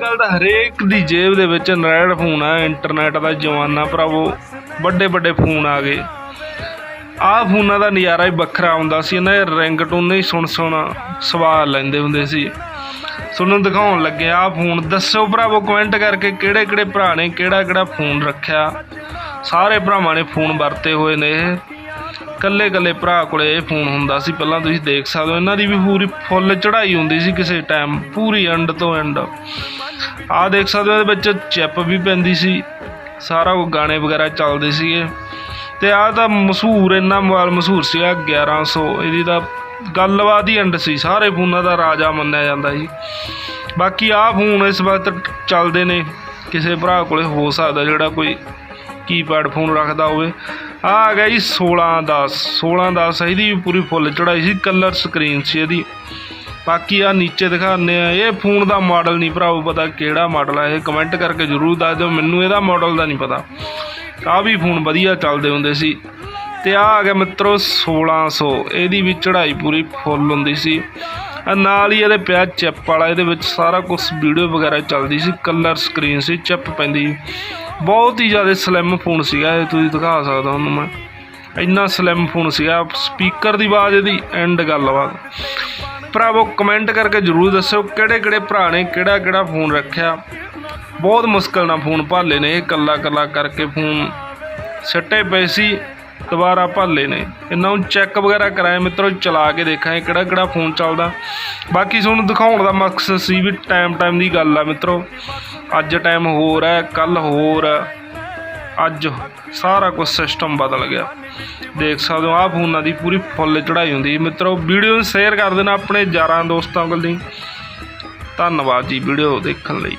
ਕੱਲ ਤਾਂ ਹਰੇਕ ਦੀ ਜੇਬ ਦੇ ਵਿੱਚ ਐਂਡਰਾਇਡ ਫੋਨ ਆ ਇੰਟਰਨੈਟ ਦਾ ਜ਼ਮਾਨਾ ਭਰਾਵੋ, ਵੱਡੇ ਵੱਡੇ ਫੋਨ ਆ ਗਏ। ਆਹ ਫੋਨਾਂ ਦਾ ਨਜ਼ਾਰਾ ਹੀ ਵੱਖਰਾ ਆਉਂਦਾ ਸੀ, ਇਹਨਾਂ ਦੇ ਰਿੰਗਟੋਨ ਹੀ ਸੁਣ ਸੁਣ ਸਵਾਲ ਲੈਂਦੇ ਹੁੰਦੇ ਸੀ। ਤੁਹਾਨੂੰ ਦਿਖਾਉਣ ਲੱਗੇ, ਆਹ ਫੋਨ ਦੱਸੋ ਭਰਾਵੋ ਕਮੈਂਟ ਕਰਕੇ ਕਿਹੜੇ ਕਿਹੜੇ ਭਰਾ ਨੇ, ਕਿਹੜਾ ਕਿਹੜਾ ਫੋਨ ਰੱਖਿਆ। ਸਾਰੇ ਭਰਾਵਾਂ ਨੇ ਫੋਨ ਵਰਤੇ ਹੋਏ ਨੇ। ਇਹ ਕੱਲੇ ਕੱਲੇ ਭਰਾ ਕੋਲੇ ਇਹ ਫੋਨ ਹੁੰਦਾ ਸੀ। ਪਹਿਲਾਂ ਤੁਸੀਂ ਦੇਖ ਸਕਦੇ ਹੋ, ਇਹਨਾਂ ਦੀ ਵੀ ਪੂਰੀ ਫੁੱਲ ਚੜ੍ਹਾਈ ਹੁੰਦੀ ਸੀ ਕਿਸੇ ਟਾਈਮ ਪੂਰੀ ਐਂਡ ਤੋਂ ਐਂਡ ਆਹ ਦੇਖ ਸਕਦੇ ਹੋ, ਇਹਦੇ ਵਿੱਚ ਚਿਪ ਵੀ ਪੈਂਦੀ ਸੀ। ਸਾਰਾ ਉਹ ਗਾਣੇ ਵਗੈਰਾ ਚੱਲਦੇ ਸੀਗੇ। ਤੇ ਆਹ ਤਾਂ ਮਸ਼ਹੂਰ, ਇੰਨਾ ਮੋਬਾਈਲ ਮਸ਼ਹੂਰ ਸੀਗਾ 1100 ਇਹਦੀ ਤਾਂ ਗੱਲਬਾਤ ਹੀ ਐਂਡ ਸੀ। ਸਾਰੇ ਫੋਨਾਂ ਦਾ ਰਾਜਾ ਮੰਨਿਆ ਜਾਂਦਾ ਸੀ। ਬਾਕੀ ਆਹ ਫੋਨ ਇਸ ਵਕਤ ਚੱਲਦੇ ਨੇ। ਕਿਸੇ ਭਰਾ ਕੋਲੇ ਹੋ ਸਕਦਾ ਜਿਹੜਾ ਕੋਈ ਕੀਪੈਡ ਫੋਨ ਰੱਖਦਾ ਹੋਵੇ। ਆਹ ਆ ਗਿਆ ਜੀ 16 10 16 10 ਇਹਦੀ ਵੀ ਪੂਰੀ ਫੁੱਲ ਚੜਾਈ ਸੀ ਕਲਰ ਸਕਰੀਨ ਸੀ ਇਹਦੀ। ਬਾਕੀ ਆ ਨੀਚੇ ਦਿਖਾਉਂਦੇ ਆ, ਇਹ ਫੋਨ ਦਾ ਮਾਡਲ ਨਹੀਂ ਭਰਾਵੋ ਪਤਾ ਕਿਹੜਾ ਮਾਡਲ ਆ, ਇਹ ਕਮੈਂਟ ਕਰਕੇ ਜਰੂਰ ਦੱਸ ਦਿਓ, ਮੈਨੂੰ ਇਹਦਾ ਮਾਡਲ ਦਾ ਨਹੀਂ ਪਤਾ। ਆ ਵੀ ਫੋਨ ਵਧੀਆ ਚੱਲਦੇ ਹੁੰਦੇ ਸੀ। ਤੇ ਆ ਆ ਗਿਆ ਮਿੱਤਰੋ 1600 ਇਹਦੀ ਵੀ ਚੜਾਈ ਪੂਰੀ ਫੁੱਲ ਹੁੰਦੀ ਸੀ। ਨਾਲ ਹੀ ਇਹਦੇ ਪਿਆ ਚਿਪ ਵਾਲਾ, ਇਹਦੇ ਵਿੱਚ ਸਾਰਾ ਕੁਝ ਵੀਡੀਓ ਵਗੈਰਾ ਚੱਲਦੀ ਸੀ ਕਲਰ ਸਕਰੀਨ ਸੀ, ਚਿਪ ਪੈਂਦੀ ਬਹੁਤ ਹੀ ਜ਼ਿਆਦਾ ਸਲਿਮ ਫੋਨ ਸੀਗਾ ਇਹ, ਤੁਸੀਂ ਦਿਖਾ ਸਕਦਾ ਉਹਨੂੰ ਮੈਂ। ਇੰਨਾ ਸਲਿਮ ਫੋਨ ਸੀਗਾ ਸਪੀਕਰ ਦੀ ਆਵਾਜ਼ ਇਹਦੀ ਐਂਡ ਗੱਲਬਾਤ ਭਰਾਵੋ ਕਮੈਂਟ ਕਰਕੇ ਜਰੂਰ ਦੱਸਿਓ ਕਿਹੜੇ ਕਿਹੜੇ ਭਰਾ ਨੇ ਕਿਹੜਾ ਕਿਹੜਾ ਫੋਨ ਰੱਖਿਆ। ਬਹੁਤ ਮੁਸ਼ਕਲ ਨਾਲ ਫੋਨ ਭਾਲੇ ਨੇ, ਇਹ ਕੱਲਾ ਕੱਲਾ ਕਰਕੇ ਫੋਨ ਸੱਟੇ ਪਏ ਸੀ। ਦੁਬਾਰਾ ਭੱਲੇ ਨੇ। ਇਹਨਾਂ ਨੂੰ ਚੈੱਕ ਵਗੈਰਾ ਕਰਾਇਆ। ਮਿੱਤਰੋ, ਚਲਾ ਕੇ ਦੇਖਾਂਗੇ ਕਿਹੜਾ ਕਿਹੜਾ ਫੋਨ ਚੱਲਦਾ। ਬਾਕੀ ਤੁਹਾਨੂੰ ਦਿਖਾਉਣ ਦਾ ਮਕਸਦ ਸੀ ਵੀ ਟਾਈਮ ਟਾਈਮ ਦੀ ਗੱਲ ਆ ਮਿੱਤਰੋ। ਅੱਜ ਟਾਈਮ ਹੋਰ ਹੈ ਕੱਲ ਹੋਰ ਹੈ। ਅੱਜ ਸਾਰਾ ਕੁਝ ਸਿਸਟਮ ਬਦਲ ਗਿਆ। ਦੇਖ ਸਕਦੇ ਹੋ, ਆਹ ਫੋਨਾਂ ਦੀ ਪੂਰੀ ਫੁੱਲ ਚੜਾਈ ਹੁੰਦੀ ਹੈ। ਮਿੱਤਰੋ, ਵੀਡੀਓ ਨੂੰ ਸ਼ੇਅਰ ਕਰ ਦੇਣਾ ਆਪਣੇ ਯਾਰਾਂ, ਦੋਸਤਾਂ ਕੋਲ ਦੀ। ਧੰਨਵਾਦ ਜੀ ਵੀਡੀਓ ਦੇਖਣ ਲਈ।